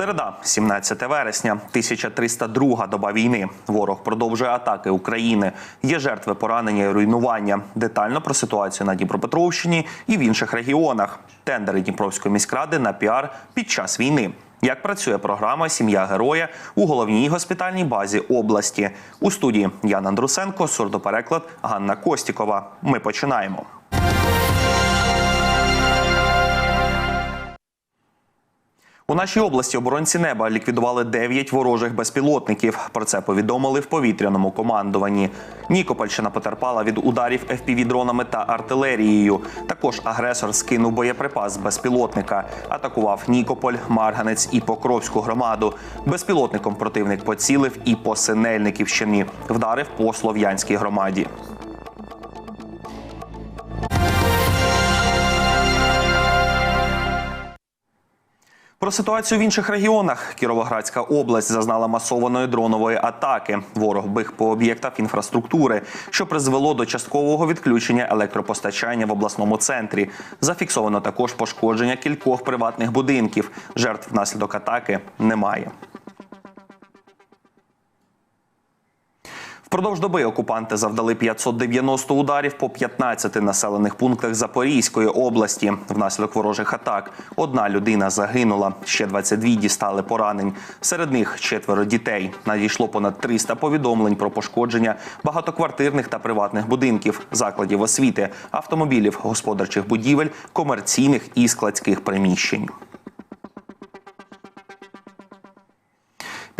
Середа, 17 вересня, 1302 доба війни. Ворог продовжує атаки України. Є жертви поранення і руйнування. Детально про ситуацію на Дніпропетровщині і в інших регіонах. Тендери Дніпровської міськради на піар під час війни. Як працює програма Сім'я героя у головній госпітальній базі області у студії Ян Андрусенко, сурдопереклад Ганна Костікова. Ми починаємо. У нашій області оборонці неба ліквідували 9 ворожих безпілотників. Про це повідомили в повітряному командуванні. Нікопольщина потерпала від ударів FPV-дронами та артилерією. Також агресор скинув боєприпас безпілотника, атакував Нікополь, Марганець і Покровську громаду. Безпілотником противник поцілив і по Синельниківщині. Вдарив по Слов'янській громаді. Про ситуацію в інших регіонах Кіровоградська область зазнала масованої дронової атаки. Ворог бив по об'єктах інфраструктури, що призвело до часткового відключення електропостачання в обласному центрі. Зафіксовано також пошкодження кількох приватних будинків. Жертв внаслідок атаки немає. Впродовж доби окупанти завдали 590 ударів по 15 населених пунктах Запорізької області. Внаслідок ворожих атак одна людина загинула, ще 22 дістали поранень. Серед них четверо дітей. Надійшло понад 300 повідомлень про пошкодження багатоквартирних та приватних будинків, закладів освіти, автомобілів, господарчих будівель, комерційних і складських приміщень.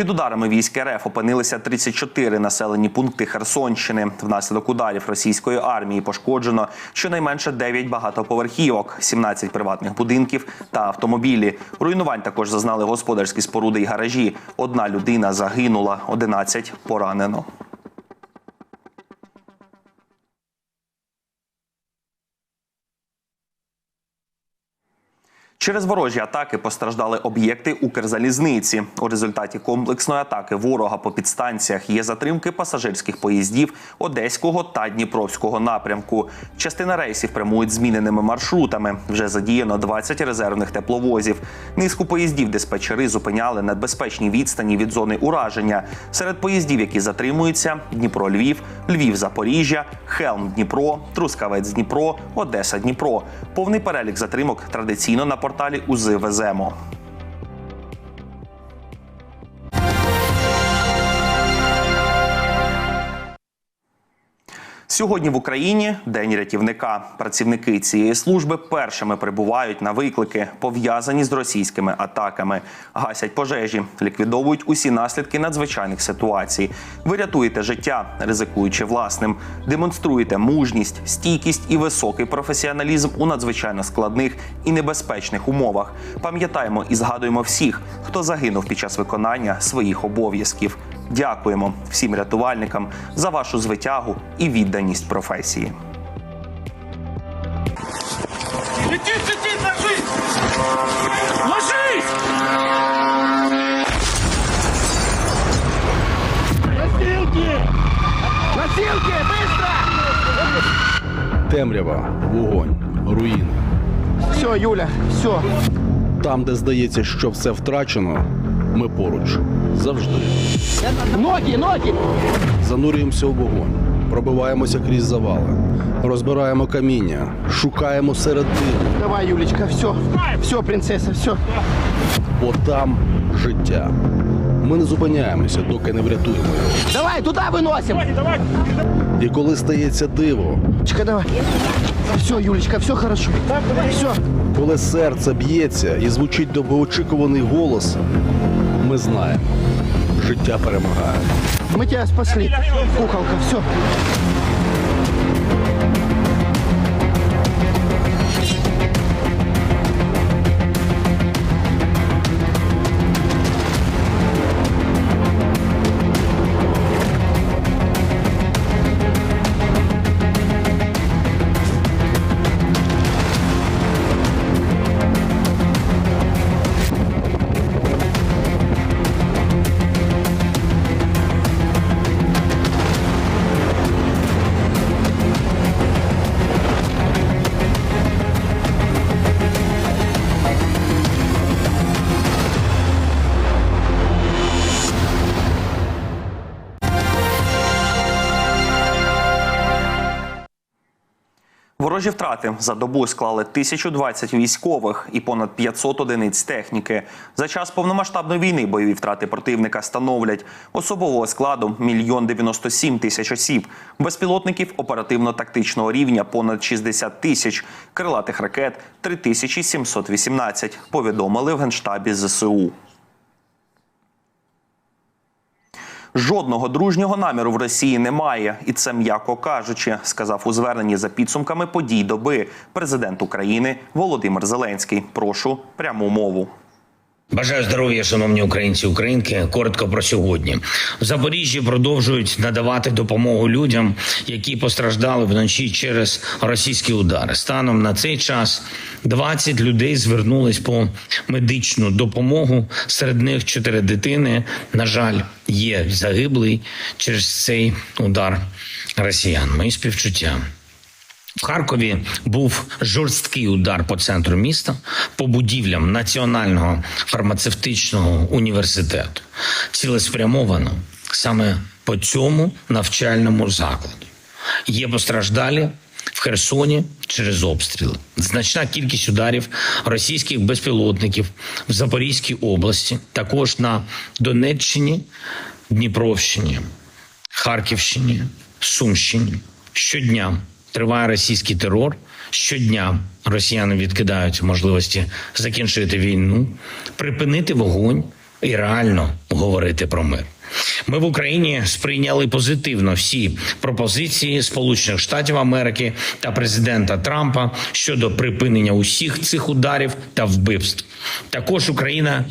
Під ударами військ РФ опинилися 34 населені пункти Херсонщини. Внаслідок ударів російської армії пошкоджено щонайменше 9 багатоповерхівок, 17 приватних будинків та автомобілі. Руйнувань також зазнали господарські споруди й гаражі. Одна людина загинула, 11 поранено. Через ворожі атаки постраждали об'єкти Укрзалізниці. У результаті комплексної атаки ворога по підстанціях є затримки пасажирських поїздів Одеського та Дніпровського напрямку. Частина рейсів прямують зміненими маршрутами. Вже задіяно 20 резервних тепловозів. Низку поїздів диспетчери зупиняли на безпечній відстані від зони ураження. Серед поїздів, які затримуються: Дніпро-Львів, Львів-Запоріжжя, Хелм-Дніпро, Трускавець-Дніпро, Одеса-Дніпро. Повний перелік затримок традиційно на порталі УЗИ веземо. Сьогодні в Україні день рятівника. Працівники цієї служби першими прибувають на виклики, пов'язані з російськими атаками, гасять пожежі, ліквідовують усі наслідки надзвичайних ситуацій. Ви рятуєте життя, ризикуючи власним, демонструєте мужність, стійкість і високий професіоналізм у надзвичайно складних і небезпечних умовах. Пам'ятаємо і згадуємо всіх, хто загинув під час виконання своїх обов'язків. Дякуємо всім рятувальникам за вашу звитягу і відданість професії. Летит, летит, ложись! Ложись! Носилки! Носилки, быстро! Темрява, вогонь, руїни. Все, Юля, все. Там, де здається, що все втрачено, ми поруч завжди. Ноги, ноги! Занурюємося у вогонь, пробиваємося крізь завали, розбираємо каміння, шукаємо серед диму, Давай, Юлечка, все. Все, принцесса, все. бо там життя. Ми не зупиняємося, доки не врятуємо його. Давай, туда выносим. І коли стається диво, Юлечка, давай. Все, Юлечка, все хорошо. Все. коли серце б'ється і звучить довгоочікуваний голос, ми знаємо, життя перемагає. Мы тебя спасли. Куколка, все. Ворожі втрати за добу склали 1020 військових і понад 500 одиниць техніки. За час повномасштабної війни бойові втрати противника становлять особового складу мільйон 97 тисяч осіб, безпілотників оперативно-тактичного рівня понад 60 тисяч, крилатих ракет 3718, повідомили в генштабі ЗСУ. Жодного дружнього наміру в Росії немає, і це м'яко кажучи, сказав у зверненні за підсумками подій доби президент України Володимир Зеленський. Прошу пряму мову. Бажаю здоров'я, шановні українці, українки. Коротко про сьогодні. В Запоріжжі продовжують надавати допомогу людям, які постраждали вночі через російські удари. Станом на цей час 20 людей звернулись по медичну допомогу. Серед них 4 дитини. На жаль, є загиблий через цей удар росіян. Мої співчуття. В Харкові був жорсткий удар по центру міста, по будівлям Національного фармацевтичного університету. Цілеспрямовано саме по цьому навчальному закладу. Є постраждалі в Херсоні через обстріли. Значна кількість ударів російських безпілотників в Запорізькій області, також на Донеччині, Дніпровщині, Харківщині, Сумщині. Щодня триває російський терор. Щодня росіяни відкидають можливості закінчити війну, припинити вогонь і реально говорити про мир. Ми в Україні сприйняли позитивно всі пропозиції Сполучених Штатів Америки та президента Трампа щодо припинення усіх цих ударів та вбивств. Також Україна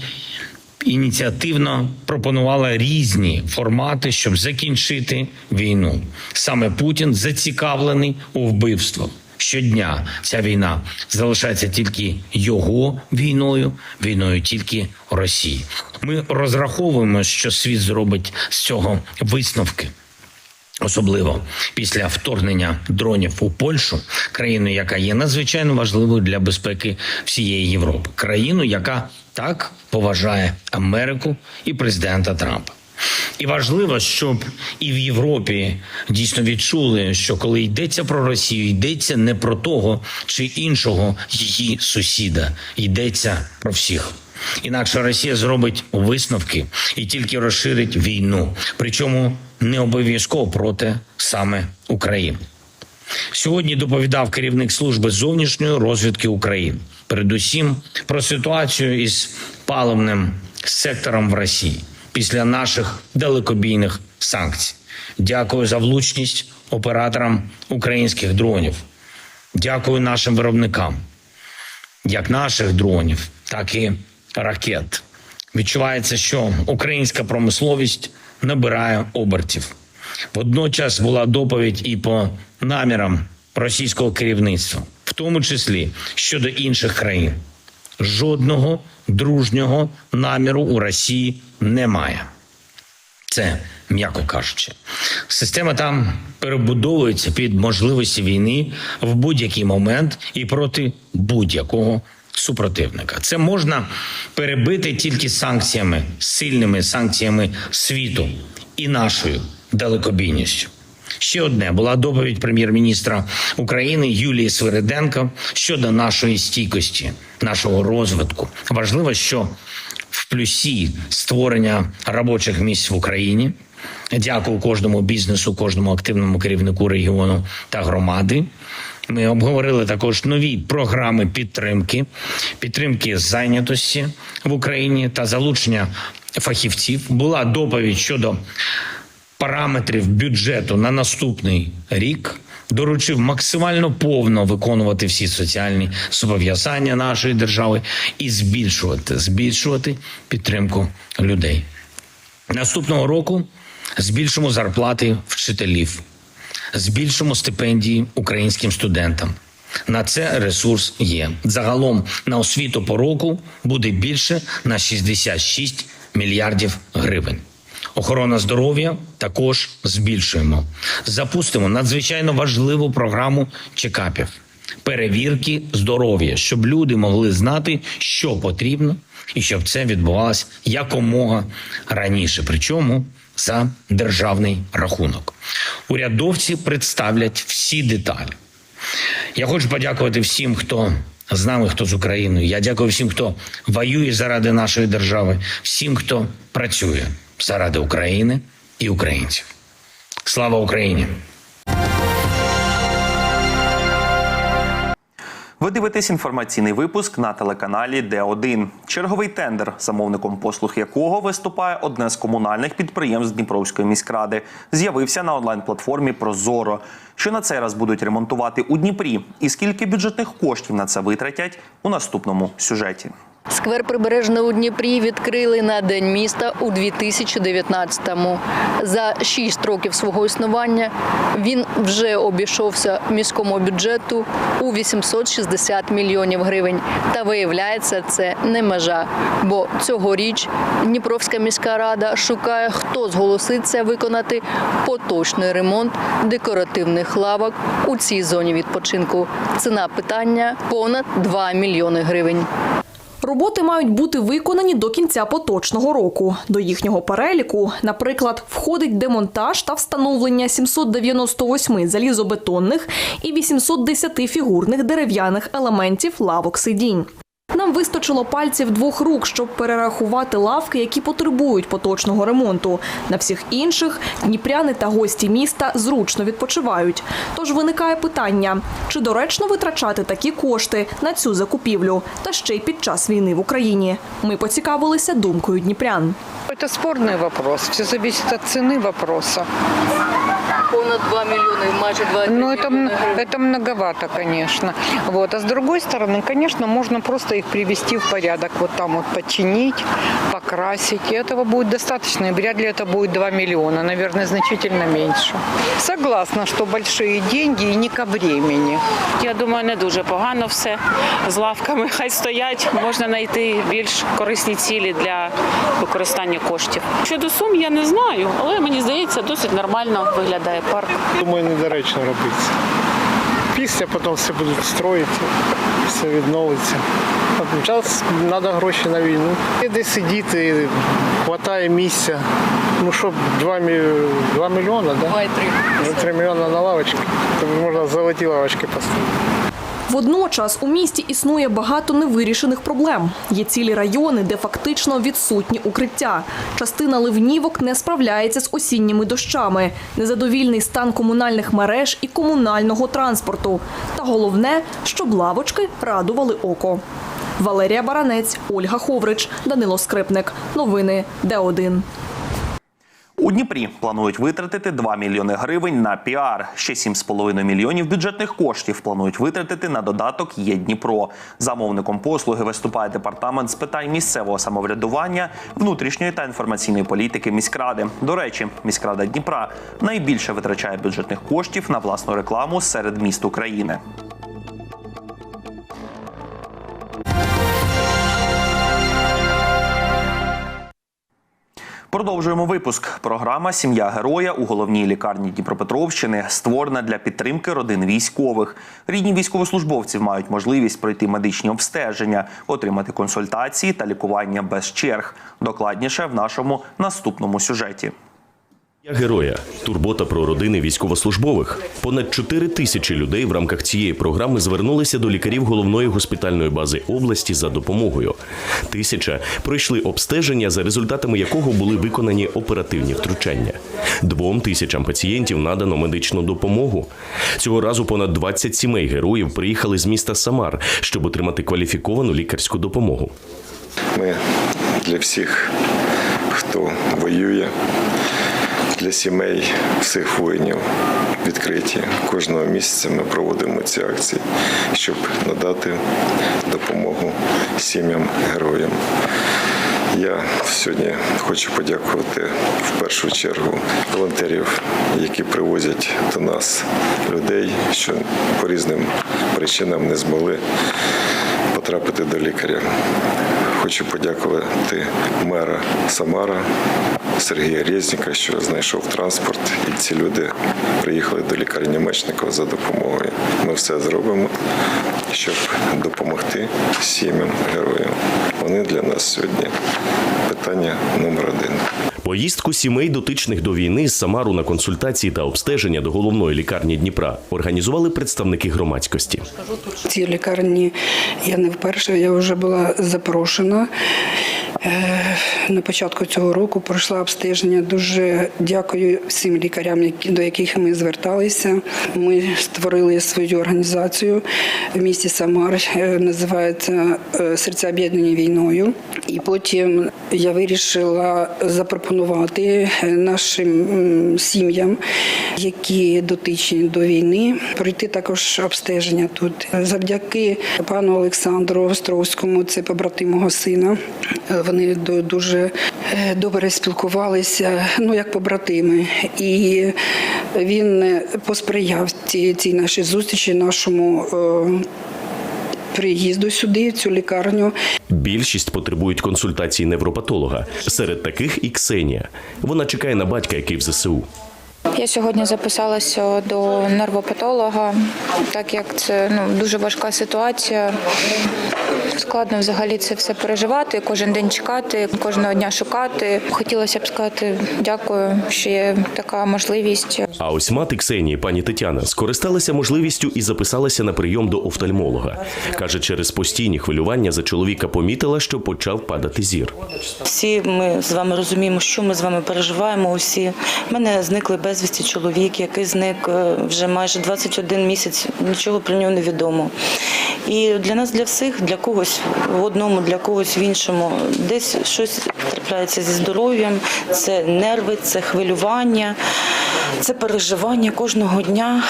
ініціативно пропонувала різні формати, щоб закінчити війну. Саме Путін зацікавлений у вбивствах. Щодня ця війна залишається тільки його війною, війною тільки Росії. Ми розраховуємо, що світ зробить з цього висновки. Особливо після вторгнення дронів у Польщу, країну, яка є надзвичайно важливою для безпеки всієї Європи, країну, яка так поважає Америку і президента Трампа. І важливо, щоб і в Європі дійсно відчули, що коли йдеться про Росію, йдеться не про того чи іншого її сусіда, йдеться про всіх. Інакше Росія зробить висновки і тільки розширить війну, причому не обов'язково проти саме України. Сьогодні доповідав керівник служби зовнішньої розвідки України, передусім про ситуацію із паливним сектором в Росії після наших далекобійних санкцій. Дякую за влучність операторам українських дронів. Дякую нашим виробникам, як наших дронів, так і ракет. Відчувається, що українська промисловість набирає обертів. Водночас була доповідь і по намірам російського керівництва, в тому числі щодо інших країн. Жодного дружнього наміру у Росії немає. Це м'яко кажучи. Система там перебудовується під можливості війни в будь-який момент і проти будь-якого супротивника. Це можна перебити тільки санкціями, сильними санкціями світу і нашою далекобійністю. Ще одне була доповідь прем'єр-міністра України Юлії Свириденко щодо нашої стійкості, нашого розвитку. Важливо, що в плюсі створення робочих місць в Україні. Дякую кожному бізнесу, кожному активному керівнику регіону та громади. Ми обговорили також нові програми підтримки, підтримки зайнятості в Україні та залучення фахівців. Була доповідь щодо параметрів бюджету на наступний рік. Доручив максимально повно виконувати всі соціальні зобов'язання нашої держави і збільшувати, збільшувати підтримку людей. Наступного року збільшимо зарплати вчителів, збільшимо стипендії українським студентам. На це ресурс є. Загалом на освіту по року буде більше на 66 мільярдів гривень. Охорона здоров'я також збільшуємо. Запустимо надзвичайно важливу програму чекапів, перевірки здоров'я, щоб люди могли знати, що потрібно, і щоб це відбувалося якомога раніше. Причому за державний рахунок. Урядовці представлять всі деталі. Я хочу подякувати всім, хто з нами, хто з Україною. Я дякую всім, хто воює заради нашої держави, всім, хто працює заради України і українців. Слава Україні! Ви дивитесь інформаційний випуск на телеканалі Д1. Черговий тендер, замовником послуг якого виступає одне з комунальних підприємств Дніпровської міськради, з'явився на онлайн-платформі Прозоро. Що на цей раз будуть ремонтувати у Дніпрі, і скільки бюджетних коштів на це витратять у наступному сюжеті. Сквер Прибережний у Дніпрі відкрили на День міста у 2019-му. За шість років свого існування він вже обійшовся міському бюджету у 860 мільйонів гривень. Та виявляється, це не межа. Бо цьогоріч Дніпровська міська рада шукає, хто зголоситься виконати поточний ремонт декоративних лавок у цій зоні відпочинку. Ціна питання понад 2 мільйони гривень. Роботи мають бути виконані до кінця поточного року. До їхнього переліку, наприклад, входить демонтаж та встановлення 798 залізобетонних і 810 фігурних дерев'яних елементів лавок сидінь. Нам вистачило пальців двох рук, щоб перерахувати лавки, які потребують поточного ремонту. На всіх інших дніпряни та гості міста зручно відпочивають. Тож виникає питання: чи доречно витрачати такі кошти на цю закупівлю, та ще й під час війни в Україні? Ми поцікавилися думкою дніпрян. Это спорный вопрос. Все зависит от цены вопроса. Понад 2 мільйони, майже 2 Но это, м- это многовато, конечно. Вот. А с другой стороны, конечно, можно просто их привести в порядок. Вот там вот починить, покрасить. И этого будет достаточно. И вряд ли это будет 2 миллиона. Наверное, значительно меньше. Согласна, что большие деньги и не ко времени. Я думаю, не дуже погано все з лавками. Хай стоять, можна знайти більш корисні цілі для використання коштів. Щодо сум, я не знаю, але мені здається, досить нормально виглядає парк. Думаю, недоречно робити. Після потім все будуть строїти, все відновиться. А Час треба гроші на війну. І де сидіти, вистачає місця. Ну щоб 2, мі... 2 мільйони, да? 2,3. 3 мільйони на лавочки, то можна золоті лавочки поставити. Водночас у місті існує багато невирішених проблем. Є цілі райони, де фактично відсутні укриття. Частина ливнівок не справляється з осінніми дощами, незадовільний стан комунальних мереж і комунального транспорту. Та головне, щоб лавочки радували око. Валерія Баранець, Ольга Ховрич, Данило Скрипник. Новини Д1. У Дніпрі планують витратити 2 мільйони гривень на піар. Ще 7,5 мільйонів бюджетних коштів планують витратити на додаток Є Дніпро. Замовником послуги виступає департамент з питань місцевого самоврядування, внутрішньої та інформаційної політики міськради. До речі, міськрада Дніпра найбільше витрачає бюджетних коштів на власну рекламу серед міст України. Продовжуємо випуск. Програма Сім'я героя у головній лікарні Дніпропетровщини створена для підтримки родин військових. Рідні військовослужбовців мають можливість пройти медичні обстеження, отримати консультації та лікування без черг. Докладніше в нашому наступному сюжеті. Героя. Турбота про родини військовослужбових. Понад 4 тисячі людей в рамках цієї програми звернулися до лікарів головної госпітальної бази області за допомогою. Тисяча пройшли обстеження, за результатами якого були виконані оперативні втручання. Двом тисячам пацієнтів надано медичну допомогу. Цього разу понад 20 сімей героїв приїхали з міста Самар, щоб отримати кваліфіковану лікарську допомогу. Ми для всіх, хто воює, для сімей всіх воїнів відкриті. Кожного місяця ми проводимо ці акції, щоб надати допомогу сім'ям героям. Я сьогодні хочу подякувати в першу чергу волонтерів, які привозять до нас людей, що по різним причинам не змогли потрапити до лікаря. Хочу подякувати мера Самара Сергія Резніка, що знайшов транспорт, і ці люди приїхали до лікарні Мечникова за допомогою. Ми все зробимо, щоб допомогти сім'ям героям. Вони для нас сьогодні питання номер один. Поїздку сімей дотичних до війни з Самару на консультації та обстеження до головної лікарні Дніпра організували представники громадськості. В цій лікарні я не вперше, я вже була запрошена. Е, На початку цього року пройшла обстеження. Дуже дякую всім лікарям, до яких ми зверталися. Ми створили свою організацію в місті Самар, е, називається е, Серця об'єднані війною. І потім я вирішила запропонувати нашим сім'ям, які дотичні до війни, пройти також обстеження тут. Завдяки пану Олександру Островському, це побратим мого сина. Вони дуже е, добре спілкувалися, ну як побратими. І він е, посприяв цій, цій нашій зустрічі, нашому е, приїзду сюди, в цю лікарню. Більшість потребують консультації невропатолога. Серед таких і Ксенія. Вона чекає на батька, який в ЗСУ. Я сьогодні записалася до нервопатолога, так як це ну, дуже важка ситуація. Складно взагалі це все переживати, кожен день чекати, кожного дня шукати. Хотілося б сказати дякую, що є така можливість. А ось мати Ксенії, пані Тетяна, скористалася можливістю і записалася на прийом до офтальмолога. Каже, через постійні хвилювання за чоловіка помітила, що почав падати зір. Всі ми з вами розуміємо, що ми з вами переживаємо. Усі У мене зникли безвісті чоловік, який зник е, вже майже 21 місяць. Нічого про нього не відомо. І для нас, для всіх, для когось в одному, для когось в іншому, десь щось трапляється зі здоров'ям. Це нерви, це хвилювання, це переживання кожного дня.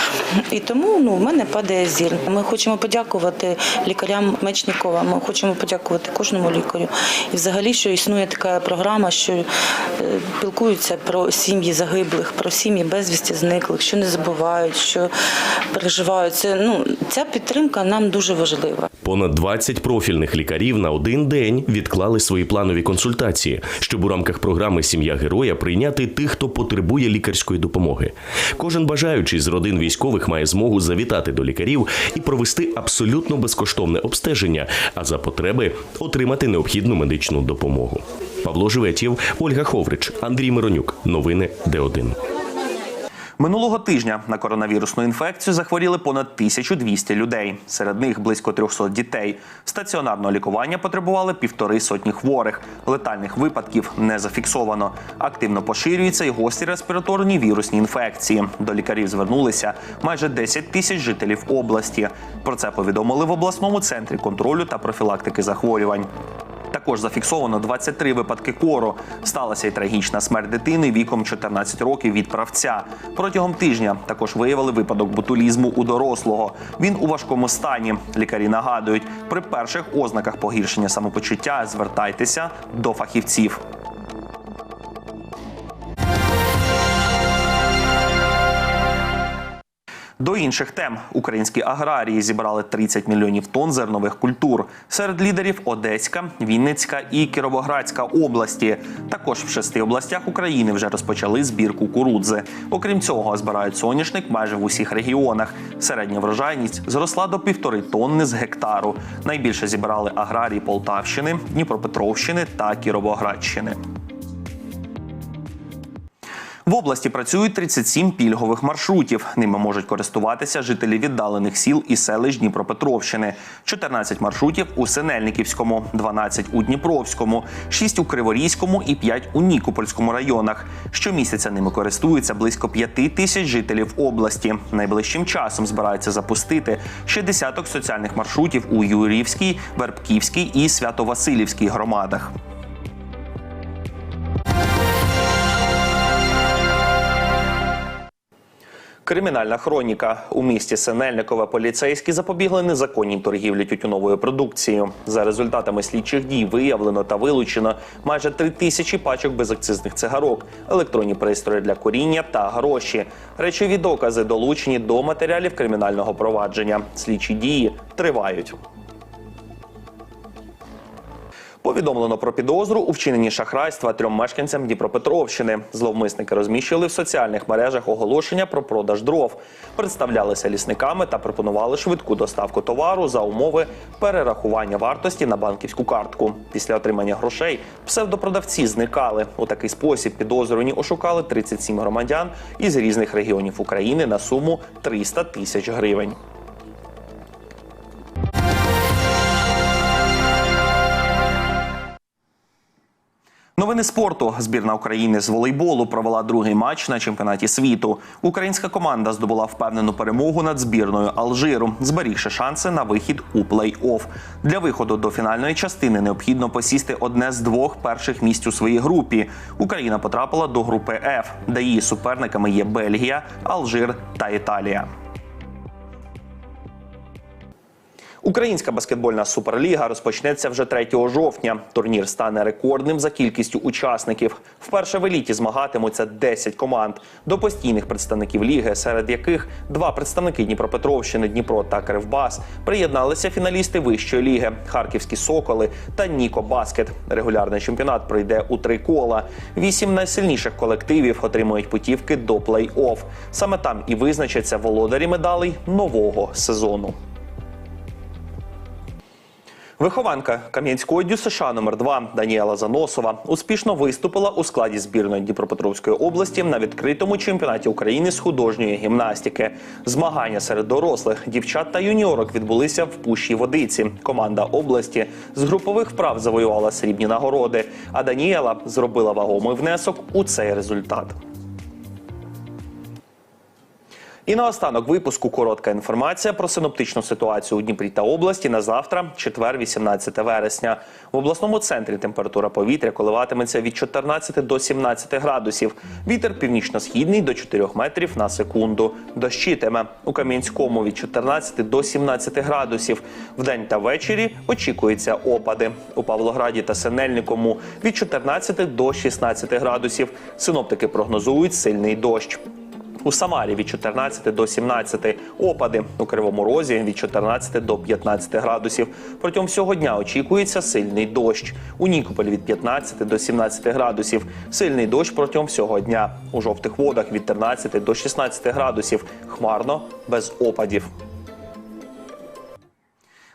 І тому ну, в мене падає зір. Ми хочемо подякувати лікарям Мечнікова. Ми хочемо подякувати кожному лікарю. І взагалі, що існує така програма, що е, пілкуються про сім'ї загиблих, про сім'ї безвісті зниклих, що не забувають, що переживають. Це ну ця підтримка нам дуже важлива. Понад 20 профільних лікарів на один день відклали свої планові консультації, щоб у рамках програми Сім'я героя прийняти тих, хто потребує лікарської допомоги. Кожен бажаючий з родин військових має змогу завітати до лікарів і провести абсолютно безкоштовне обстеження, а за потреби отримати необхідну медичну допомогу. Павло Живетів, Ольга Ховрич, Андрій Миронюк. Новини Д1. Минулого тижня на коронавірусну інфекцію захворіли понад 1200 людей. Серед них близько 300 дітей. Стаціонарного лікування потребували півтори сотні хворих. Летальних випадків не зафіксовано. Активно поширюються й гості респіраторні вірусні інфекції. До лікарів звернулися майже 10 тисяч жителів області. Про це повідомили в обласному центрі контролю та профілактики захворювань. Також зафіксовано 23 випадки кору. Сталася й трагічна смерть дитини віком 14 років від правця. Протягом тижня також виявили випадок ботулізму у дорослого. Він у важкому стані. Лікарі нагадують, при перших ознаках погіршення самопочуття звертайтеся до фахівців. До інших тем українські аграрії зібрали 30 мільйонів тонн зернових культур. Серед лідерів Одеська, Вінницька і Кіровоградська області. Також в шести областях України вже розпочали збір кукурудзи. Окрім цього, збирають соняшник майже в усіх регіонах. Середня врожайність зросла до півтори тонни з гектару. Найбільше зібрали аграрії Полтавщини, Дніпропетровщини та Кіровоградщини. В області працюють 37 пільгових маршрутів. Ними можуть користуватися жителі віддалених сіл і селищ Дніпропетровщини. 14 маршрутів у Синельниківському, 12 у Дніпровському, 6 у Криворізькому і 5 у Нікопольському районах. Щомісяця ними користуються близько 5 тисяч жителів області. Найближчим часом збираються запустити ще десяток соціальних маршрутів у Юрівській, Вербківській і Свято-Василівській громадах. Кримінальна хроніка у місті Синельникове поліцейські запобігли незаконній торгівлі тютюновою продукцією. За результатами слідчих дій виявлено та вилучено майже три тисячі пачок безакцизних цигарок, електронні пристрої для куріння та гроші. Речові докази долучені до матеріалів кримінального провадження. Слідчі дії тривають. Повідомлено про підозру у вчиненні шахрайства трьом мешканцям Дніпропетровщини. Зловмисники розміщували в соціальних мережах оголошення про продаж дров, представлялися лісниками та пропонували швидку доставку товару за умови перерахування вартості на банківську картку. Після отримання грошей псевдопродавці зникали. У такий спосіб підозрювані ошукали 37 громадян із різних регіонів України на суму 300 тисяч гривень. Новини спорту. Збірна України з волейболу провела другий матч на чемпіонаті світу. Українська команда здобула впевнену перемогу над збірною Алжиру, зберігши шанси на вихід у плей-офф. Для виходу до фінальної частини необхідно посісти одне з двох перших місць у своїй групі. Україна потрапила до групи F, де її суперниками є Бельгія, Алжир та Італія. Українська баскетбольна суперліга розпочнеться вже 3 жовтня. Турнір стане рекордним за кількістю учасників. Вперше в еліті змагатимуться 10 команд. До постійних представників ліги, серед яких два представники Дніпропетровщини, Дніпро та Кривбас, приєдналися фіналісти вищої ліги Харківські Соколи та Ніко Баскет. Регулярний чемпіонат пройде у три кола. Вісім найсильніших колективів отримують путівки до плей-офф. Саме там і визначаться володарі медалей нового сезону. Вихованка Кам'янського дю США номер 2 Даніела Заносова успішно виступила у складі збірної Дніпропетровської області на відкритому чемпіонаті України з художньої гімнастики. Змагання серед дорослих дівчат та юніорок відбулися в Пущій Водиці. Команда області з групових вправ завоювала срібні нагороди. А Даніела зробила вагомий внесок у цей результат. І наостанок випуску коротка інформація про синоптичну ситуацію у Дніпрі та області на завтра, четвер, 18 вересня. В обласному центрі температура повітря коливатиметься від 14 до 17 градусів. Вітер північно-східний до 4 метрів на секунду. Дощитиме у Кам'янському від 14 до 17 градусів. Вдень та ввечері очікуються опади. У Павлограді та Синельникому від 14 до 16 градусів. Синоптики прогнозують сильний дощ. У Самарі від 14 до 17 опади. У Кривому Розі від 14 до 15 градусів. Протягом всього дня очікується сильний дощ. У Нікополі від 15 до 17 градусів. Сильний дощ протягом всього дня. У жовтих водах від 13 до 16 градусів. Хмарно без опадів.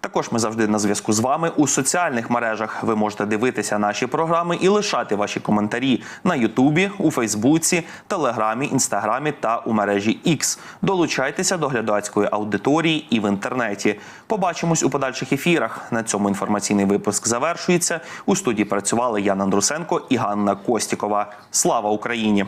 Також ми завжди на зв'язку з вами у соціальних мережах. Ви можете дивитися наші програми і лишати ваші коментарі на Ютубі, у Фейсбуці, Телеграмі, Інстаграмі та у мережі X. Долучайтеся до глядацької аудиторії і в інтернеті. Побачимось у подальших ефірах. На цьому інформаційний випуск завершується. У студії працювали Ян Андрусенко і Ганна Костікова. Слава Україні!